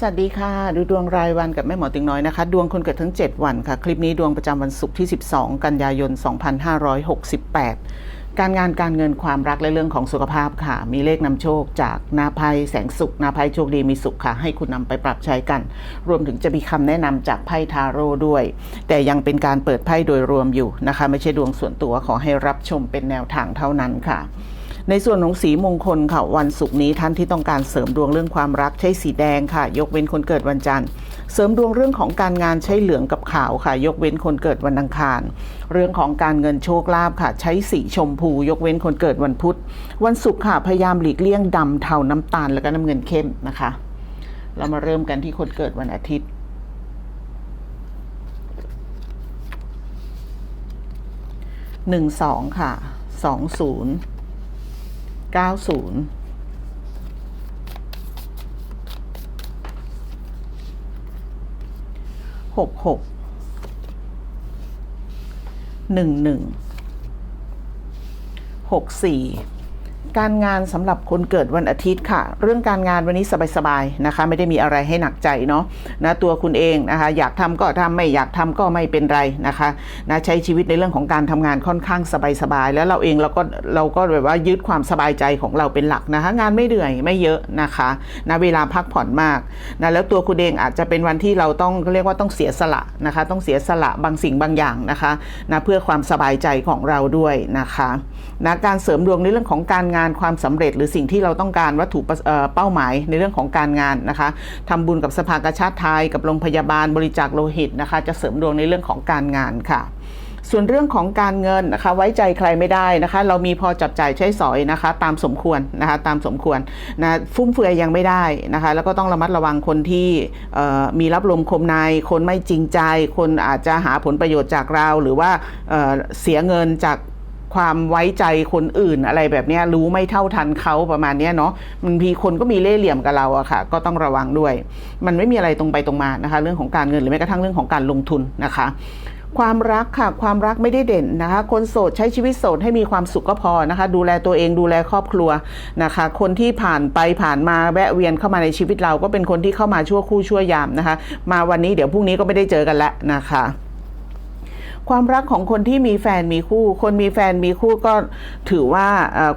สวัสดีค่ะ ดูดวงรายวันกับแม่หมอติงน้อยนะคะ ดวงคนเกิดทั้ง 7 วันค่ะ คลิปนี้ดวงประจำวันศุกร์ที่ 12 กันยายน 2568 การงานการเงินความรักและเรื่องของสุขภาพค่ะ มีเลขนำโชคจากนาภัยแสงสุขนาภัยโชคดีมีสุขค่ะ ให้คุณนำไปปรับใช้กัน รวมถึงจะมีคำแนะนำจากไพ่ทาโร่ด้วย แต่ยังเป็นการเปิดไพ่โดยรวมอยู่นะคะ ไม่ใช่ดวงส่วนตัวขอให้รับชมเป็นแนวทางเท่านั้นค่ะ ในส่วนของสีมงคลค่ะวันศุกร์นี้ท่านที่ต้องการเสริมดวงเรื่องความรักใช้สีแดงค่ะ ยกเว้นคนเกิดวันจันทร์ เสริมดวงเรื่องของการงานใช้เหลืองกับขาวค่ะ ยกเว้นคนเกิดวันอังคาร เรื่องของการเงินโชคลาภค่ะ ใช้สีชมพู ยกเว้นคนเกิดวันพุธ วันศุกร์ค่ะพยายามหลีกเลี่ยงดำเทาน้ำตาลแล้วก็น้ำเงินเข้มนะคะ เรามาเริ่มกันที่คนเกิดวันอาทิตย์หนึ่งสองค่ะสองศูนย์ เก้าศูนย์หกหกหนึ่งหนึ่งหกสี่ การงานสำหรับคนเกิดวันอาทิตย์ค่ะ เรื่องการงานวันนี้สบายๆนะคะ ไม่ได้มีอะไรให้หนักใจเนาะนะตัวคุณเองนะคะ อยากทำก็ทำไม่อยากทำก็ไม่เป็นไรนะคะนะใช้ชีวิตในเรื่องของการทำงานค่อนข้างสบายๆแล้วเราเองเราก็เราก็แบบว่ายึดความสบายใจของเราเป็นหลักนะคะ งานไม่เหนื่อยไม่เยอะนะคะนะเวลาพักผ่อนมากนะแล้วตัวคุณเองอาจจะเป็นวันที่เราต้องเรียกว่าต้องเสียสละนะคะ ต้องเสียสละบางสิ่งบางอย่างนะคะนะเพื่อความสบายใจของเราด้วยนะคะนะการเสริมดวงในเรื่องของการงานงานความสำเร็จ หรือสิ่งที่เราต้องการวัตถุเป้าหมายในเรื่องของการงานนะคะทำบุญกับสภากาชาติไทยกับโรงพยาบาลบริจาคโลหิตนะคะจะเสริมดวงในเรื่องของการงานค่ะส่วนเรื่องของการเงินนะคะไว้ใจใครไม่ได้นะคะ เรามีพอจับจ่ายใช้สอยนะคะ ตามสมควรนะคะตามสมควรนะฟุ่มเฟือยยังไม่ได้นะคะ แล้วก็ต้องระมัดระวังคนที่มีรับลมคมในคนไม่จริงใจ คนอาจจะหาผลประโยชน์จากเรา หรือว่าเเสียเงินจาก ความไว้ใจคนอื่นอะไรแบบนี้รู้ไม่เท่าทันเขาประมาณนี้เนาะมันมีคนก็มีเล่ห์เหลี่ยมกับเราอะค่ะ ก็ต้องระวังด้วย มันไม่มีอะไรตรงไปตรงมานะคะ เรื่องของการเงินหรือแม้กระทั่งเรื่องของการลงทุนนะคะความรักค่ะความรักไม่ได้เด่นนะคะ คนโสดใช้ชีวิตโสดให้มีความสุขก็พอนะคะ ดูแลตัวเองดูแลครอบครัวนะคะ คนที่ผ่านไปผ่านมาแวะเวียนเข้ามาในชีวิตเราก็เป็นคนที่เข้ามาชั่วครู่ชั่วยามนะคะ มาวันนี้เดี๋ยวพรุ่งนี้ก็ไม่ได้เจอกันแล้วนะคะ ความรักของคนที่มีแฟนมีคู่ คนมีแฟนมีคู่ก็ถือว่า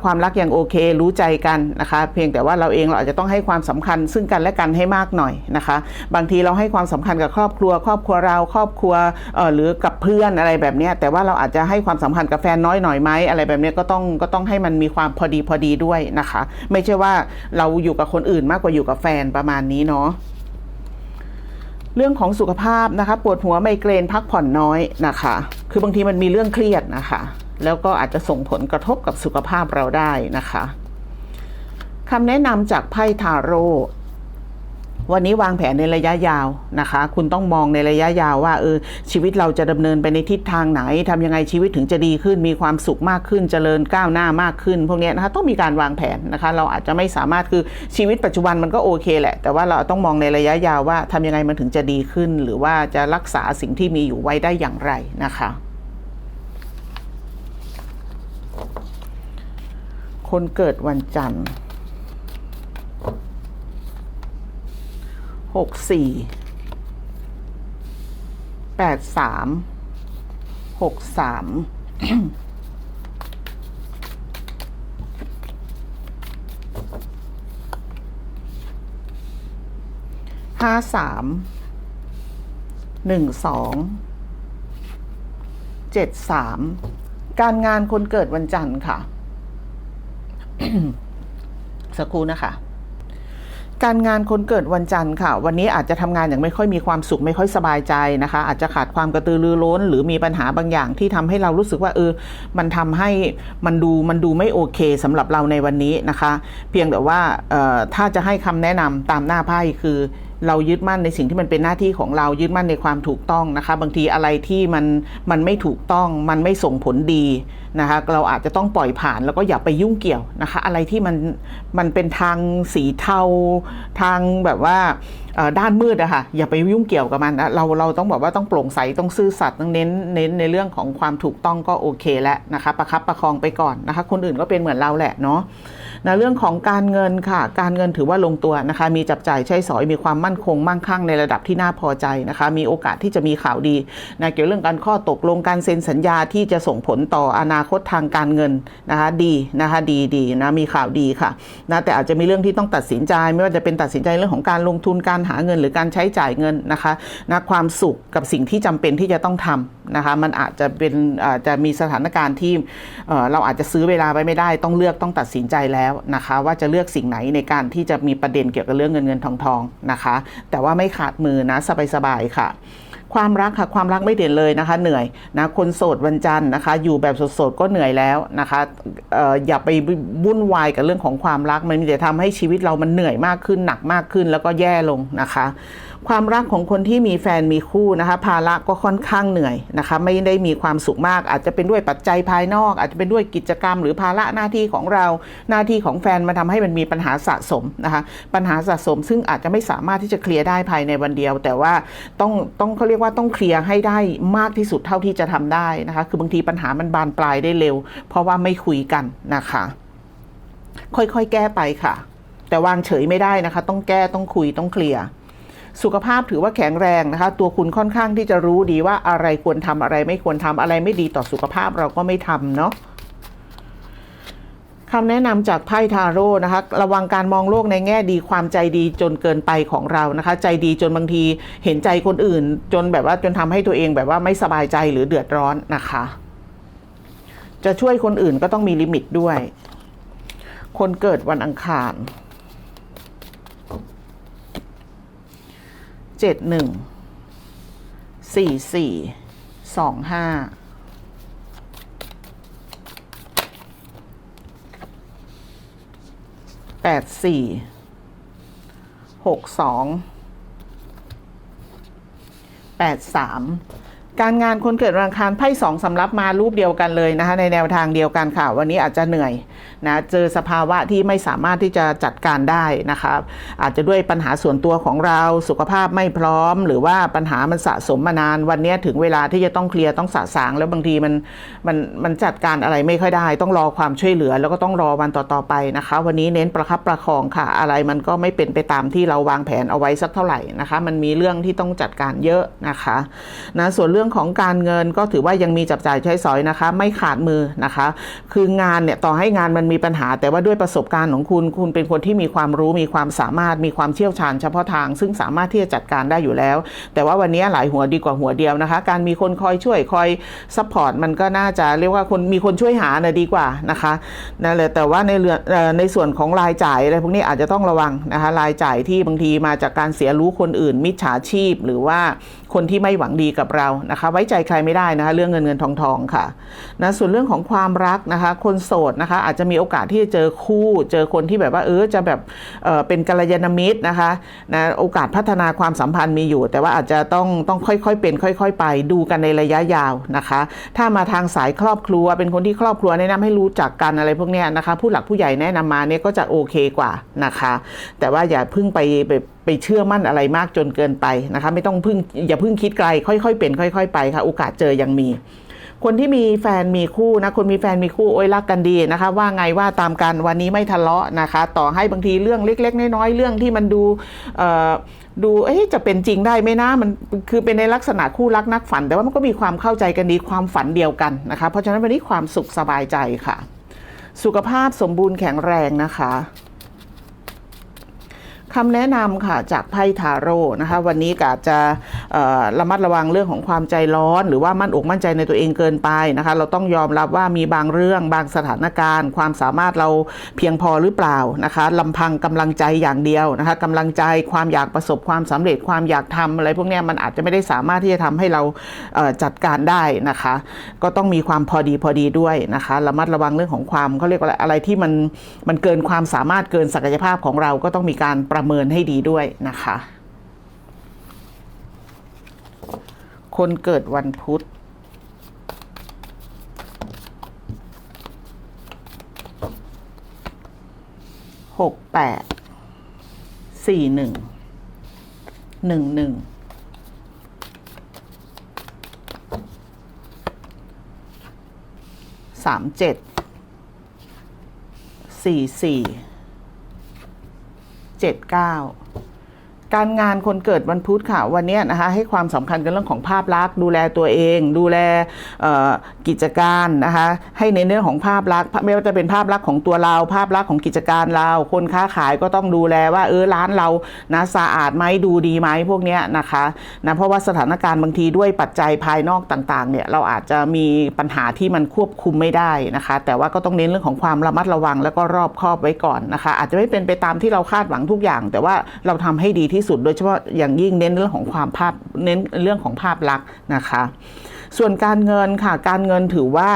ความรักยังโอเค รู้ใจกันนะคะ เพียงแต่ว่าเราเองเราอาจจะต้องให้ความสำคัญ ซึ่งกันและกันให้มากหน่อยนะคะ บางทีเราให้ความสำคัญกับครอบครัว ครอบครัวเราครอบครัวหรือกับเพื่อนอะไรแบบนี้แต่ว่าเราอาจจะให้ความสำคัญกับแฟนน้อยหน่อยไหมอะไรแบบนี้ก็ต้องก็ต้องให้มันมีความพอดีพอดีด้วยนะคะ ไม่ใช่ว่าเราอยู่กับคนอื่นมากกว่าอยู่กับแฟนประมาณนี้เนาะ เรื่องของสุขภาพนะคะ ปวดหัวไมเกรนพักผ่อนน้อยนะคะ คือบางทีมันมีเรื่องเครียดนะคะ แล้วก็อาจจะส่งผลกระทบกับสุขภาพเราได้นะคะคำแนะนำจากไพ่ทาโร่ วันนี้วางแผนในระยะยาวนะคะ คุณต้องมองในระยะยาวว่าเออชีวิตเราจะดำเนินไปในทิศทางไหนทำยังไงชีวิตถึงจะดีขึ้น มีความสุขมากขึ้นเจริญก้าวหน้ามากขึ้น พวกนี้นะคะต้องมีการวางแผนนะคะ เราอาจจะไม่สามารถคือชีวิตปัจจุบันมันก็โอเคแหละ แต่ว่าเราต้องมองในระยะยาวว่าทำยังไงมันถึงจะดีขึ้น หรือว่าจะรักษาสิ่งที่มีอยู่ไว้ได้อย่างไรนะคะคนเกิดวันจันทร์ หกสี่แปดสามหกสามห้าสามหนึ่งสองเจ็ดสามการงานคนเกิดวันจันทร์ค่ะ สักครู่นะคะ การงานคนเกิดวันจันทร์ค่ะ วันนี้อาจจะทำงานอย่างไม่ค่อยมีความสุขไม่ค่อยสบายใจนะคะ อาจจะขาดความกระตือรือร้น หรือมีปัญหาบางอย่างที่ทำให้เรารู้สึกว่าเออ มันทำให้มันดูมันดูไม่โอเคสำหรับเราในวันนี้นะคะ เพียงแต่ว่าออถ้าจะให้คำแนะนำตามหน้าไพ่คือ เรายึดมั่นในสิ่งที่มันเป็นหน้าที่ของเรายึดมั่นในความถูกต้องนะคะ บางทีอะไรที่มันมันไม่ถูกต้องมันไม่ส่งผลดีนะคะเราอาจจะต้องปล่อยผ่านแล้วก็อย่าไปยุ่งเกี่ยวนะคะ อะไรที่มันมันเป็นทางสีเทาทางแบบว่าด้านมืดอะค่ะอย่าไปยุ่งเกี่ยวกับมันนะเราเราต้องบอกว่าต้องโปร่งใสต้องซื่อสัตย์ต้องเน้นเน้นในเรื่องของความถูกต้องก็โอเคแล้วนะคะประคับประคองไปก่อนนะคะ คนอื่นก็เป็นเหมือนเราแหละเนาะ นะเรื่องของการเงินค่ะ การเงินถือว่าลงตัวนะคะ มีจับจ่ายใช้สอยมีความมั่นคงมั่งคั่งในระดับที่น่าพอใจนะคะ มีโอกาสที่จะมีข่าวดีนะเกี่ยวเรื่องการข้อตกลงการเซ็นสัญญาที่จะส่งผลต่ออนาคตทางการเงินนะคะดีนะคะดีดีนะมีข่าวดีค่ะนะแต่อาจจะมีเรื่องที่ต้องตัดสินใจ ไม่ว่าจะเป็นตัดสินใจเรื่องของการลงทุนการหาเงิน หรือการใช้จ่ายเงินนะคะนะความสุขกับสิ่งที่จำเป็นที่จะต้องทำนะคะมันอาจจะเป็นอาจจะมีสถานการณ์ที่เอ่อเราอาจจะซื้อเวลาไว้ไม่ได้ ต้องเลือกต้องตัดสินใจแล้วนะคะว่าจะเลือกสิ่งไหนในการที่จะมีประเด็นเกี่ยวกับเรื่องเงินเงินทองทองนะคะ แต่ว่าไม่ขาดมือนะสบายๆค่ะความรักค่ะความรักไม่เด่นเลยนะคะ เหนื่อยนะคนโสดวันจันทร์นะคะ อยู่แบบโสดๆก็เหนื่อยแล้วนะคะอออย่าไปวุ่นวายกับเรื่องของความรักมันมีแต่ทำให้ชีวิตเรามันเหนื่อยมากขึ้นหนักมากขึ้นแล้วก็แย่ลงนะคะ ความรักของคนที่มีแฟนมีคู่นะคะ ภาระก็ค่อนข้างเหนื่อยนะคะ ไม่ได้มีความสุขมาก อาจจะเป็นด้วยปัจจัยภายนอก อาจจะเป็นด้วยกิจกรรม หรือภาระหน้าที่ของเราหน้าที่ของแฟนมาทำให้มันมีปัญหาสะสมนะคะ ปัญหาสะสม ซึ่งอาจจะไม่สามารถที่จะเคลียร์ได้ภายในวันเดียว แต่ว่าต้องต้องเขาเรียกว่าต้องเคลียร์ให้ได้มากที่สุดเท่าที่จะทำได้นะคะ คือบางทีปัญหามันบานปลายได้เร็ว เพราะว่าไม่คุยกันนะคะ ค่อยๆแก้ไปค่ะ แต่วางเฉยไม่ได้นะคะ ต้องแก้ต้องคุยต้องเคลียร์ สุขภาพถือว่าแข็งแรงนะคะ ตัวคุณค่อนข้างที่จะรู้ดีว่าอะไรควรทำอะไรไม่ควรทำอะไรไม่ดีต่อสุขภาพเราก็ไม่ทำเนาะคำแนะนำจากไพ่ทาโร่นะคะ ระวังการมองโลกในแง่ดีความใจดีจนเกินไปของเรานะคะ ใจดีจนบางทีเห็นใจคนอื่น จนแบบว่าจนทำให้ตัวเองแบบว่าไม่สบายใจหรือเดือดร้อนนะคะ จะช่วยคนอื่นก็ต้องมีลิมิตด้วย คนเกิดวันอังคาร เจ็ดหนึ่งสี่สี่สองห้าแปดสี่หกสองแปดสามการงานคนเกิดวันอังคารไพ่สองสำรับมารูปเดียวกันเลยนะคะในแนวทางเดียวกันค่ะ วันนี้อาจจะเหนื่อย นะเจอสภาวะที่ไม่สามารถที่จะจัดการได้นะคะอาจจะด้วยปัญหาส่วนตัวของเราสุขภาพไม่พร้อม หรือว่าปัญหามันสะสมมานานวันนี้ถึงเวลาที่จะต้องเคลียร์ต้องสะสางแล้วบางทีมันมันมันจัดการอะไรไม่ค่อยได้ ต้องรอความช่วยเหลือ แล้วก็ต้องรอวันต่อๆไปนะคะ วันนี้เน้นประคับประคองค่ะ อะไรมันก็ไม่เป็นไปตามที่เราวางแผนเอาไว้สักเท่าไหร่นะคะ มันมีเรื่องที่ต้องจัดการเยอะนะคะนะส่วนเรื่องของการเงินก็ถือว่ายังมีจับจ่ายใช้สอยนะคะ ไม่ขาดมือนะคะ คืองานเนี่ยต่อให้งานมันมีปัญหา แต่ว่าด้วยประสบการณ์ของคุณ คุณเป็นคนที่มีความรู้มีความสามารถมีความเชี่ยวชาญเฉพาะทาง ซึ่งสามารถที่จะจัดการได้อยู่แล้ว แต่ว่าวันนี้หลายหัวดีกว่าหัวเดียวนะคะ การมีคนคอยช่วยคอยซัพพอร์ตมันก็น่าจะเรียกว่าคนมีคนช่วยหานะดีกว่านะคะนั่นแหละแต่ว่าในเรื่องเอ่อในส่วนของรายจ่ายอะไรพวกนี้อาจจะต้องระวังนะคะรายจ่ายที่บางทีมาจากการเสียรู้คนอื่น มิจฉาชีพหรือว่าคนที่ไม่หวังดีกับเรานะคะ ไว้ใจใครไม่ได้นะคะ เรื่องเงินเงินทองทองค่ะนะส่วนเรื่องของความรักนะคะ คนโสดนะคะ อาจจะจะมีโอกาสที่จะเจอคู่ เจอคนที่แบบว่าเออจะแบบเออเป็นกัลยาณมิตรนะคะนะโอกาสพัฒนาความสัมพันธ์มีอยู่ แต่ว่าอาจจะต้องต้องค่อยๆเป็น ค่อย ๆ ไปดูกันในระยะยาวนะคะ ถ้ามาทางสายครอบครัว เป็นคนที่ครอบครัวแนะนำให้รู้จักกันอะไรพวกเนี้ยนะคะ ผู้หลักผู้ใหญ่แนะนำมาเนี่ยก็จะโอเคกว่านะคะ แต่ว่าอย่าเพึ่งไปไปไปเชื่อมั่นอะไรมากจนเกินไปนะคะ ไม่ต้องพึ่งอย่าพึ่งคิดไกล ค่อยๆเป็นค่อย ๆ ไปค่ะ โอกาสเจอยังมี คนที่มีแฟนมีคู่นะคนมีแฟนมีคู่โอ้ยรักกันดีนะคะ ว่าไงว่าตามกันวันนี้ไม่ทะเลาะนะคะ ต่อให้บางทีเรื่องเล็ก ๆ น้อยๆเรื่องที่มันดูเออดูเอ๊ะจะเป็นจริงได้ไหมนะมันคือเป็นในลักษณะคู่รักนักฝัน แต่ว่ามันก็มีความเข้าใจกันดีความฝันเดียวกันนะคะ เพราะฉะนั้นวันนี้ความสุขสบายใจค่ะ สุขภาพสมบูรณ์แข็งแรงนะคะ คำแนะนำค่ะจากไพ่ทาโร่นะคะ วันนี้กาจจะระมัดระวังเรื่องของความใจร้อน หรือว่ามั่นอกมั่นใจในตัวเองเกินไปนะคะ เราต้องยอมรับว่ามีบางเรื่องบางสถานการณ์ ความสามารถเราเพียงพอหรือเปล่านะคะลำพังกำลังใจอย่างเดียวนะคะกำลังใจความอยากประสบความสำเร็จความอยากทำอะไรพวกนี้มันอาจจะไม่ได้สามารถที่จะทำให้เราจัดการได้นะคะ ก็ต้องมีความพอดีพอดีด้วยนะคะระมัดระวังเรื่องของความเขาเรียกว่าอะไรอะไรที่มันมันเกินความสามารถเกินศักยภาพของเราก็ต้องมีการประเมินให้ดีด้วยนะคะ คนเกิดวันพุธหกแปดสี่หนึ่งหนึ่งหนึ่งสามเจ็ดสี่สี่ เจ็ดเการงานคนเกิดวันพุธค่ะวันนี้นะคะให้ความสำคัญกับเรื่องของภาพลักษณ์ดูแลตัวเอง ดูแลกิจการนะคะให้ในเรื่องของภาพลักษณ์ไม่ว่าจะเป็นภาพลักษณ์ของตัวเรา ภาพลักษณ์ของกิจการเรา คนค้าขายก็ต้องดูแลว่าเออร้านเรานะสะอาดไหมดูดีไหมพวกนี้นะคะนะเพราะว่าสถานการณ์บางทีด้วยปัจจัยภายนอกต่างๆเนี่ยเราอาจจะมีปัญหาที่มันควบคุมไม่ได้นะคะ แต่ว่าก็ต้องเน้นเรื่องของความระมัดระวังแล้วก็รอบคอบไว้ก่อนนะคะ อาจจะไม่เป็นไปตามที่เราคาดหวังทุกอย่าง แต่ว่าเราทำให้ดีที่สุด โดยเฉพาะอย่างยิ่งเน้นเรื่องของความภาพเน้นเรื่องของภาพลักษณ์นะคะ ส่วนการเงินค่ะการเงินถือว่า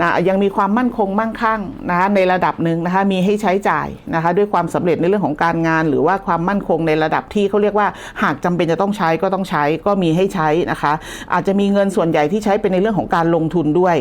นะยังมีความมั่นคงมั่งคั่งนะคะในระดับหนึ่งนะคะมีให้ใช้จ่ายนะคะด้วยความสำเร็จในเรื่องของการงาน หรือว่าความมั่นคงในระดับที่เขาเรียกว่าหากจำเป็นจะต้องใช้ก็ต้องใช้ก็มีให้ใช้นะคะ อาจจะมีเงินส่วนใหญ่ที่ใช้เป็นในเรื่องของการลงทุนด้วย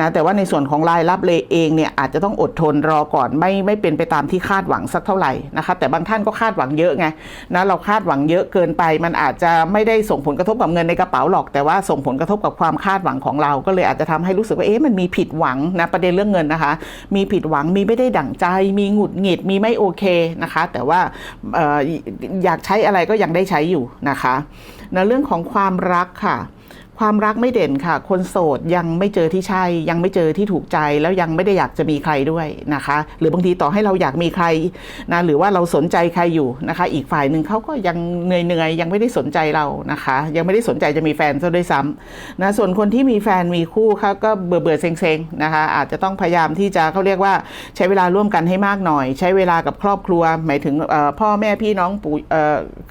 นะแต่ว่าในส่วนของรายรับเลยเองเนี่ยอาจจะต้องอดทนรอก่อนไม่ไม่เป็นไปตามที่คาดหวังสักเท่าไหร่นะคะแต่บางท่านก็คาดหวังเยอะไงนะเราคาดหวังเยอะเกินไป มันอาจจะไม่ได้ส่งผลกระทบกับเงินในกระเป๋าหรอก แต่ว่าส่งผลกระทบกับความคาดหวังของเราก็เลยอาจจะทำให้รู้สึกว่าเอ๊ะมันมีผิดหวังนะประเด็นเรื่องเงินนะคะ มีผิดหวังมีไม่ได้ดั่งใจ มีหงุดหงิดมีไม่โอเคนะคะ แต่ว่าอออยากใช้อะไรก็ยังได้ใช้อยู่นะคะในเรื่องของความรักค่ะ ความรักไม่เด่นค่ะ คนโสดยังไม่เจอที่ใช่ ยังไม่เจอที่ถูกใจแล้วยังไม่ได้อยากจะมีใครด้วยนะคะ หรือบางทีต่อให้เราอยากมีใครนะหรือว่าเราสนใจใครอยู่นะคะ อีกฝ่ายหนึ่งเขาก็ยังเหนื่อยๆยังไม่ได้สนใจเรานะคะ ยังไม่ได้สนใจจะมีแฟนซะด้วยซ้ำนะส่วนคนที่มีแฟนมีคู่เขาก็เบื่อเบื่อเซ็งๆนะคะ อาจจะต้องพยายามที่จะเขาเรียกว่าใช้เวลาร่วมกันให้มากหน่อย ใช้เวลากับครอบครัว หมายถึงพ่อแม่พี่น้องปู่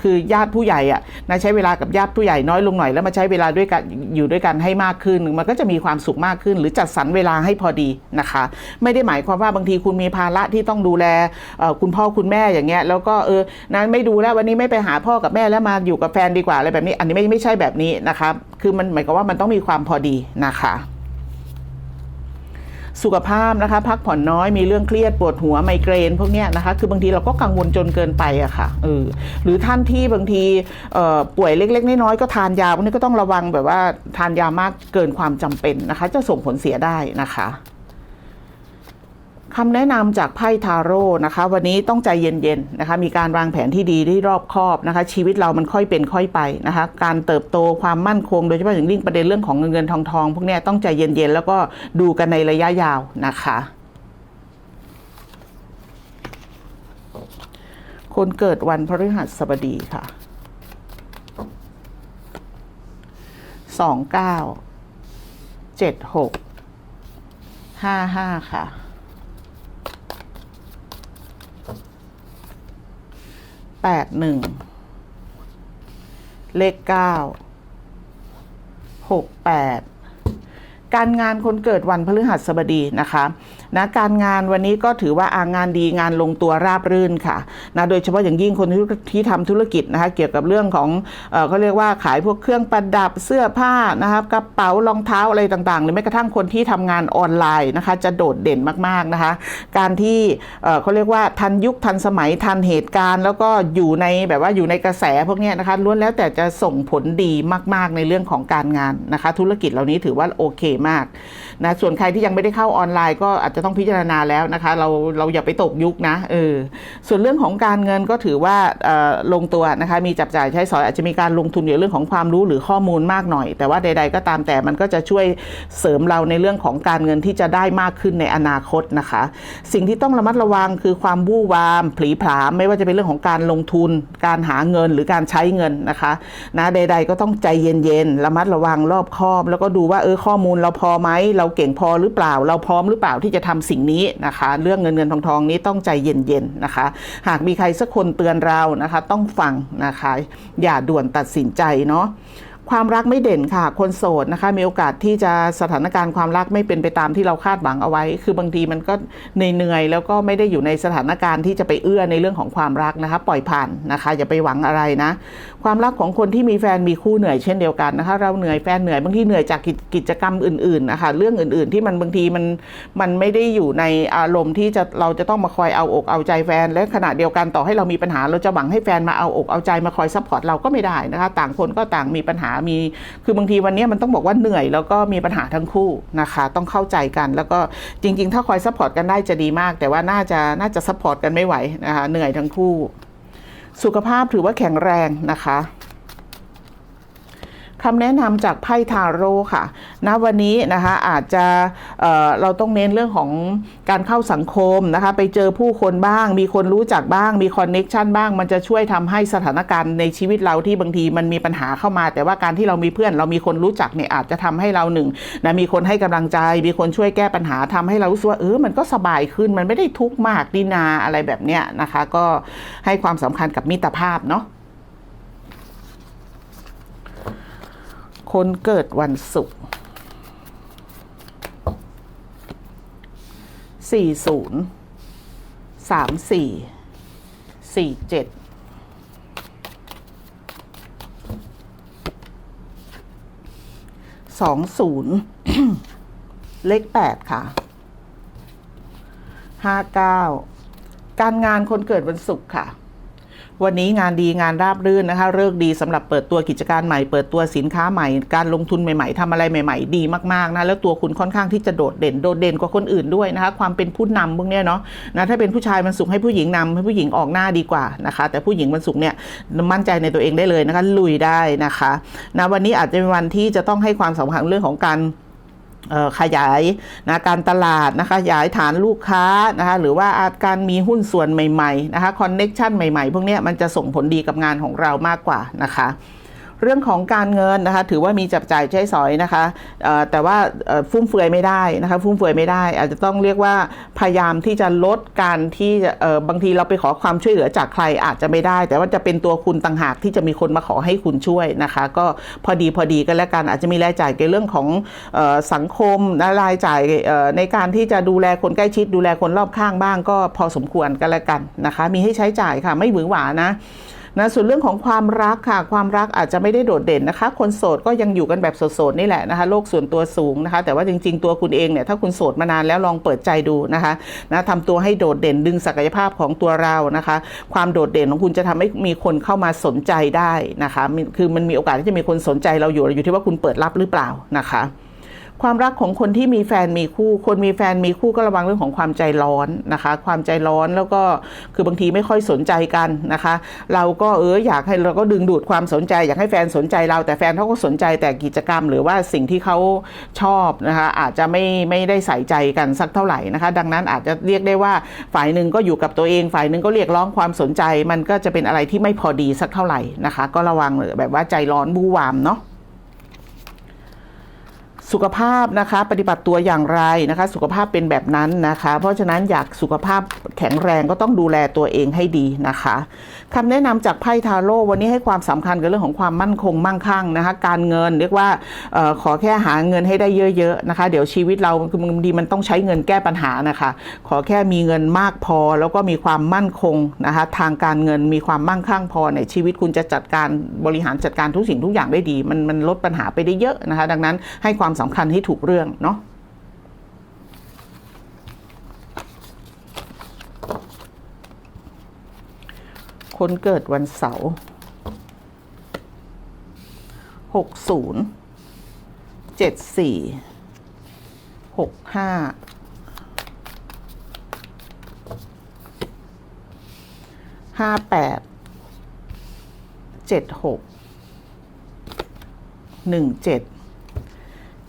คือญาติผู้ใหญ่อะนะใช้เวลากับญาติผู้ใหญ่น้อยลงหน่อยแล้วมาใช้เวลาด้วยกันอยู่ด้วยกันให้มากขึ้น มันก็จะมีความสุขมากขึ้น หรือจัดสรรเวลาให้พอดีนะคะ ไม่ได้หมายความว่าบางทีคุณมีภาระที่ต้องดูแลคุณพ่อคุณแม่อย่างเงี้ยแล้วก็เออนั้นไม่ดูแล้ววันนี้ไม่ไปหาพ่อกับแม่แล้วมาอยู่กับแฟนดีกว่าอะไรแบบนี้ อันนี้ไม่ไม่ใช่แบบนี้นะคะคือมันหมายความว่ามันต้องมีความพอดีนะคะ สุขภาพนะคะ พักผ่อนน้อยมีเรื่องเครียดปวดหัวไมเกรนพวกเนี้ยนะคะ คือบางทีเราก็กังวลจนเกินไปอะค่ะเออหรือท่านที่บางทีป่วยเล็ก ๆ น้อยๆก็ทานยาพวกนี้ก็ต้องระวังแบบว่าทานยามากเกินความจำเป็นนะคะ จะส่งผลเสียได้นะคะ คำแนะนำจากไพ่ทาโร่นะคะ วันนี้ต้องใจเย็นๆนะคะ มีการวางแผนที่ดีที่รอบคอบนะคะ ชีวิตเรามันค่อยเป็นค่อยไปนะคะ การเติบโตความมั่นคง โดยเฉพาะอย่างยิ่งประเด็นเรื่องของเงินเงินทองทองพวกนี้ต้องใจเย็นๆแล้วก็ดูกันในระยะยาวนะคะคนเกิดวันพฤหัสบดีค่ะสองเก้าเจ็ดหกห้าห้าค่ะ แปดหนึ่งเลขเก้าหกแปดการงานคนเกิดวันพฤหัสบดีนะคะ นะการงานวันนี้ก็ถือว่าอางานดีงานลงตัวราบรื่นค่ะนะโดยเฉพาะอย่างยิ่งคนที่ที่ทำธุรกิจนะคะเกี่ยวกับเรื่องของเขาเรียกว่าขายพวกเครื่องประดับเสื้อผ้านะครับกระเป๋ารองเท้าอะไรต่างๆ หรือแม้กระทั่งคนที่ทำงานออนไลน์นะคะจะโดดเด่นมากๆนะคะ การที่เขาเรียกว่าทันยุคทันสมัยทันเหตุการณ์ แล้วก็อยู่ในแบบว่าอยู่ในกระแสพวกนี้นะคะล้วนแล้วแต่จะส่งผลดีมาก ๆ ในเรื่องของการงานนะคะ ธุรกิจเหล่านี้ถือว่าโอเคมาก นะส่วนใครที่ยังไม่ได้เข้าออนไลน์ก็อาจจะต้องพิจารณาแล้วนะคะ เราเราอย่าไปตกยุคนะเออส่วนเรื่องของการเงินก็ถือว่าลงตัวนะคะมีจับจ่ายใช้สอยอาจจะมีการลงทุนในเรื่องของความรู้หรือข้อมูลมากหน่อย แต่ว่าใด ๆ ก็ตามแต่มันก็จะช่วยเสริมเราในเรื่องของการเงินที่จะได้มากขึ้นในอนาคตนะคะ สิ่งที่ต้องระมัดระวังคือความวู่วามผลีผลามไม่ว่าจะเป็นเรื่องของการลงทุน การหาเงินหรือการใช้เงินนะคะนะใด ๆ ก็ต้องใจเย็นๆระมัดระวังรอบคอบ แล้วก็ดูว่าเออข้อมูลเราพอไหมเราเก่งพอหรือเปล่า เราพร้อมหรือเปล่าที่จะทำสิ่งนี้นะคะ เรื่องเงินเงินทองทองนี้ต้องใจเย็นๆนะคะ หากมีใครสักคนเตือนเรานะคะ ต้องฟังนะคะ อย่าด่วนตัดสินใจเนาะ ความรักไม่เด่นค่ะ คนโสดนะคะ มีโอกาสที่จะสถานการณ์ความรักไม่เป็นไปตามที่เราคาดหวังเอาไว้ คือบางทีมันก็เหนื่อยแล้วก็ไม่ได้อยู่ในสถานการณ์ที่จะไปเอื้อในเรื่องของความรักนะคะ ปล่อยผ่านนะคะ อย่าไปหวังอะไรนะ ความรักของคนที่มีแฟนมีคู่เหนื่อยเช่นเดียวกันนะคะ เราเหนื่อยแฟนเหนื่อยบางทีเหนื่อยจากกิจกิจกรรมอื่นๆนะคะเรื่องอื่นๆ ที่มันบางทีมันมันไม่ได้อยู่ในอารมณ์ที่จะเราจะต้องมาคอยเอาอกเอาใจแฟน และขณะเดียวกันต่อให้เรามีปัญหา เราจะหวังให้แฟนมาเอาอกเอาใจมาคอยซัพพอร์ตเราก็ไม่ได้นะคะ ต่างคนก็ต่างมีปัญหามีคือบางทีวันนี้มันต้องบอกว่าเหนื่อยแล้วก็มีปัญหาทั้งคู่นะคะ ต้องเข้าใจกัน แล้วก็จริง ๆ ถ้าคอยซัพพอร์ตกันได้จะดีมาก แต่ว่าน่าจะน่าจะซัพพอร์ตกันไม่ไหวนะคะเหนื่อยทั้งคู่ สุขภาพถือว่าแข็งแรงนะคะ คำแนะนำจากไพ่ทาโร่ค่ะณวันนี้นะคะอาจจะเเราต้องเน้นเรื่องของการเข้าสังคมนะคะ ไปเจอผู้คนบ้าง มีคนรู้จักบ้าง มีคอนเน็ชันบ้าง มันจะช่วยทำให้สถานการณ์ในชีวิตเราที่บางทีมันมีปัญหาเข้ามา แต่ว่าการที่เรามีเพื่อน เรามีคนรู้จักเนี่ยอาจจะทำให้เราหนึ่งนะมีคนให้กำลังใจ มีคนช่วยแก้ปัญหาทำให้เรารู้สึกว่าเออมันก็สบายขึ้นมันไม่ได้ทุกข์มากดีนาอะไรแบบเนี้ยนะคะ ก็ให้ความสำคัญกับมิตรภาพเนาะ คนเกิดวันศุกร์สี่ศูนย์สามสี่สี่เจ็ดสองศูนย์เลขแปดค่ะห้าเก้าการงานคนเกิดวันศุกร์ค่ะ วันนี้งานดีงานราบรื่นนะคะเลิกดีสำหรับเปิดตัวกิจการใหม่ เปิดตัวสินค้าใหม่ การลงทุนใหม่ๆทำอะไรใหม่ ๆ ดีมากๆนะแล้วตัวคุณค่อนข้างที่จะโดดเด่นโดดเด่นกว่าคนอื่นด้วยนะคะความเป็นผู้นำพวกเนี้ยเนาะนะถ้าเป็นผู้ชายมันสุขให้ผู้หญิงนำให้ผู้หญิงออกหน้าดีกว่านะคะ แต่ผู้หญิงมันสุขเนี่ยมั่นใจในตัวเองได้เลยนะคะลุยได้นะคะนะวันนี้อาจจะเป็นวันที่จะต้องให้ความสำคัญเรื่องของการ ขยายนะการตลาดนะคะขยายฐานลูกค้านะคะหรือว่าอาจการมีหุ้นส่วนใหม่ๆนะคะคอนเน็ชันใหม่ๆ พวกนี้มันจะส่งผลดีกับงานของเรามากกว่านะคะ เรื่องของการเงินนะคะ ถือว่ามีจับจ่ายใช้สอยนะคะแต่ว่าฟุ่มเฟือยไม่ได้นะคะฟุ่มเฟือยไม่ได้ อาจจะต้องเรียกว่าพยายามที่จะลดการที่เออบางทีเราไปขอความช่วยเหลือจากใครอาจจะไม่ได้ แต่ว่าจะเป็นตัวคุณต่างหากที่จะมีคนมาขอให้คุณช่วยนะคะ ก็พอดีพอดีกันแล้วกันอาจจะมีรายจ่ายเกี่ยวเรื่องของสังคมนะรายจ่ายในการที่จะดูแลคนใกล้ชิดดูแลคนรอบข้างบ้าง ก็พอสมควรกันแล้วกันนะคะ มีให้ใช้จ่ายค่ะไม่หวือหวานะ นะส่วนเรื่องของความรักค่ะ ความรักอาจจะไม่ได้โดดเด่นนะคะ คนโสดก็ยังอยู่กันแบบโสดๆนี่แหละนะคะโลกส่วนตัวสูงนะคะ แต่ว่าจริง ๆ ตัวคุณเองเนี่ยถ้าคุณโสดมานานแล้วลองเปิดใจดูนะคะนะทำตัวให้โดดเด่นดึงศักยภาพของตัวเรานะคะ ความโดดเด่นของคุณจะทำให้มีคนเข้ามาสนใจได้นะคะ คือมันมีโอกาสที่จะมีคนสนใจเราอยู่อยู่ที่ว่าคุณเปิดรับหรือเปล่านะคะ ความรักของคนที่มีแฟนมีคู่ คนมีแฟนมีคู่ก็ระวังเรื่องของความใจร้อนนะคะ ความใจร้อนแล้วก็คือบางทีไม่ค่อยสนใจกันนะคะ เราก็เอออยากให้เราก็ดึงดูดความสนใจ อยากให้แฟนสนใจเรา แต่แฟนเขาก็สนใจแต่กิจกรรม หรือว่าสิ่งที่เขาชอบนะคะอาจจะไม่ไม่ได้ใส่ใจกันสักเท่าไหร่นะคะ ดังนั้นอาจจะเรียกได้ว่าฝ่ายหนึ่งก็อยู่กับตัวเอง ฝ่ายหนึ่งก็เรียกร้องความสนใจ มันก็จะเป็นอะไรที่ไม่พอดีสักเท่าไหร่นะคะ ก็ระวังแบบว่าใจร้อนบูวามเนาะ สุขภาพนะคะ ปฏิบัติตัวอย่างไรนะคะ สุขภาพเป็นแบบนั้นนะคะ เพราะฉะนั้นอยากสุขภาพแข็งแรงก็ต้องดูแลตัวเองให้ดีนะคะ คำแนะนำจากไพ่ทาโร่วันนี้ให้ความสำคัญกับเรื่องของความมั่นคงมั่งคั่งนะคะ การเงินเรียกว่าออขอแค่หาเงินให้ได้เยอะๆนะคะ เดี๋ยวชีวิตเราคือบางทีมันต้องใช้เงินแก้ปัญหานะคะ ขอแค่มีเงินมากพอ แล้วก็มีความมั่นคงนะคะทางการเงินมีความมั่งคั่งพอในชีวิตคุณจะจัดการบริหารจัดการทุกสิ่งทุกอย่างได้ดี มันมันลดปัญหาไปได้เยอะนะคะ ดังนั้นให้ความสำคัญให้ถูกเรื่องเนาะ คนเกิดวันเสาร์หกศูนย์เจ็ดสี่หกห้าห้าแปดเจ็ดหกหนึ่งเจ็ด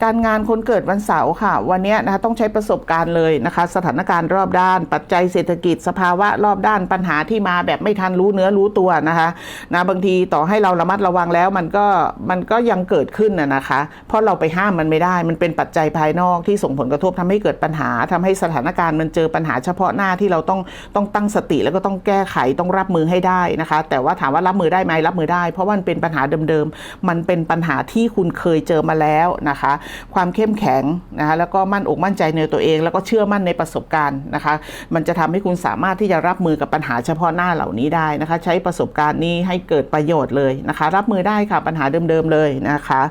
การงานคนเกิดวันเสาร์ค่ะ วันนี้นะคะต้องใช้ประสบการณ์เลยนะคะ สถานการณ์รอบด้าน ปัจจัยเศรษฐกิจสภาวะรอบด้านปัญหาที่มาแบบไม่ทันรู้เนื้อรู้ตัวนะคะนะบางทีต่อให้เราระมัดระวังแล้วมันก็มันก็ยังเกิดขึ้นนะนะคะ เพราะเราไปห้ามมันไม่ได้มันเป็นปัจจัยภายนอกที่ส่งผลกระทบทำให้เกิดปัญหาทำให้สถานการณ์มันเจอปัญหาเฉพาะหน้าที่เราต้องต้องตั้งสติแล้วก็ต้องแก้ไขต้องรับมือให้ได้นะคะ แต่ว่าถามว่ารับมือได้ไหมรับมือได้ เพราะว่ามันเป็นปัญหาเดิมๆมันเป็นปัญหาที่คุณเคยเจอมาแล้วนะคะความเข้มแข็งนะคะแล้วก็มั่นอกมั่นใจในตัวเอง แล้วก็เชื่อมั่นในประสบการณ์นะคะมันจะทำให้คุณสามารถที่จะรับมือกับปัญหาเฉพาะหน้าเหล่านี้ได้นะคะ ใช้ประสบการณ์นี้ให้เกิดประโยชน์เลยนะคะ รับมือได้ค่ะปัญหาเดิมๆเลยนะคะ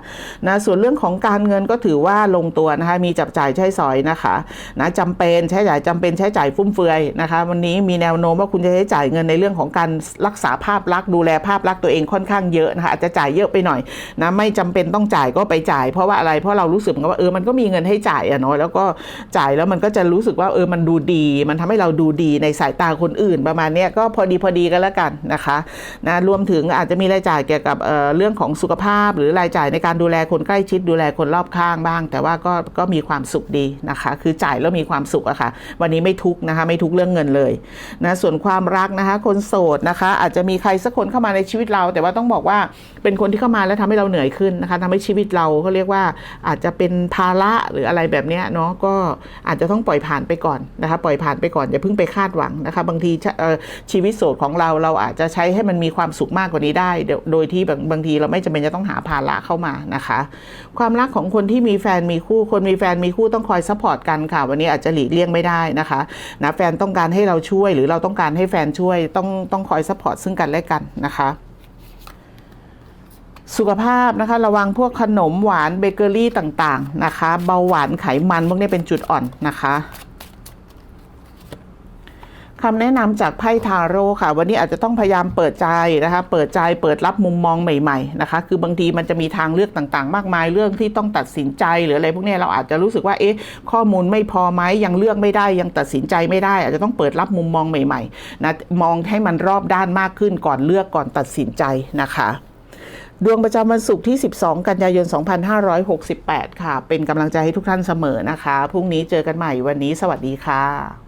นะส่วนเรื่องของการเงินก็ถือว่าลงตัวนะคะมีจับจ่ายใช้สอยนะคะนะจำเป็นใช้จ่ายจำเป็นใช้จ่ายฟุ่มเฟือยนะคะ วันนี้มีแนวโน้มว่าคุณจะใช้จ่ายเงินในเรื่องของการรักษาภาพลักษณ์ดูแลภาพลักษณ์ตัวเองค่อนข้างเยอะนะคะอาจจะจ่ายเยอะไปหน่อยนะไม่จำเป็นต้องจ่ายก็ไปจ่าย เพราะว่าอะไรเพราะเราเหมือนกับว่าเออมันก็มีเงินให้จ่ายอะเนาะแล้วก็จ่ายแล้วมันก็จะรู้สึกว่าเออมันดูดี มันทำให้เราดูดีในสายตาคนอื่นประมาณเนี้ยก็พอดีพอดีกันแล้วกันนะคะนะรวมถึงอาจจะมีรายจ่ายเกี่ยวกับเอ่อเรื่องของสุขภาพ หรือรายจ่ายในการดูแลคนใกล้ชิดดูแลคนรอบข้างบ้าง แต่ว่าก็ก็มีความสุขดีนะคะ คือจ่ายแล้วมีความสุขอะค่ะ วันนี้ไม่ทุกนะคะไม่ทุกเรื่องเงินเลยนะส่วนความรักนะคะ คนโสดนะคะ อาจจะมีใครสักคนเข้ามาในชีวิตเรา แต่ว่าต้องบอกว่าเป็นคนที่เข้ามาแล้วทำให้เราเหนื่อยขึ้นนะคะทำให้ชีวิตเราเขาเรียกว่าอาาจจะเป็นภาระหรืออะไรแบบนี้เนาะก็อาจจะต้องปล่อยผ่านไปก่อนนะคะปล่อยผ่านไปก่อนอย่าเพิ่งไปคาดหวังนะคะ บางทีชีวิตโสดของเราเราอาจจะใช้ให้มันมีความสุขมากกว่านี้ได้ โดยที่บางบางทีเราไม่จำเป็นจะต้องหาภาระเข้ามานะคะ ความรักของคนที่มีแฟนมีคู่คนมีแฟนมีคู่ต้องคอยซัพพอร์ตกันค่ะ วันนี้อาจจะหลีกเลี่ยงไม่ได้นะคะนะแฟนต้องการให้เราช่วย หรือเราต้องการให้แฟนช่วยต้องต้องคอยซัพพอร์ตซึ่งกันและกันนะคะ สุขภาพนะคะระวังพวกขนมหวานเบเกอรี่ต่างๆนะคะ เบาหวานไขมันพวกนี้เป็นจุดอ่อนนะคะคำแนะนำจากไพ่ทาโร่ค่ะ วันนี้อาจจะต้องพยายามเปิดใจนะคะ เปิดใจเปิดรับมุมมองใหม่ๆนะคะ คือบางทีมันจะมีทางเลือกต่างๆ มากมายเรื่องที่ต้องตัดสินใจหรืออะไรพวกนี้เราอาจจะรู้สึกว่าเอ๊ะข้อมูลไม่พอไหมยังเลือกไม่ได้ยังตัดสินใจไม่ได้ อาจจะต้องเปิดรับมุมมองใหม่ๆนะมองให้มันรอบด้านมากขึ้นก่อนเลือกก่อนตัดสินใจนะคะ ดวงประจำวันศุกร์ที่ 12 กันยายน 2568 ค่ะ เป็นกำลังใจให้ทุกท่านเสมอนะคะ พรุ่งนี้เจอกันใหม่วันนี้สวัสดีค่ะ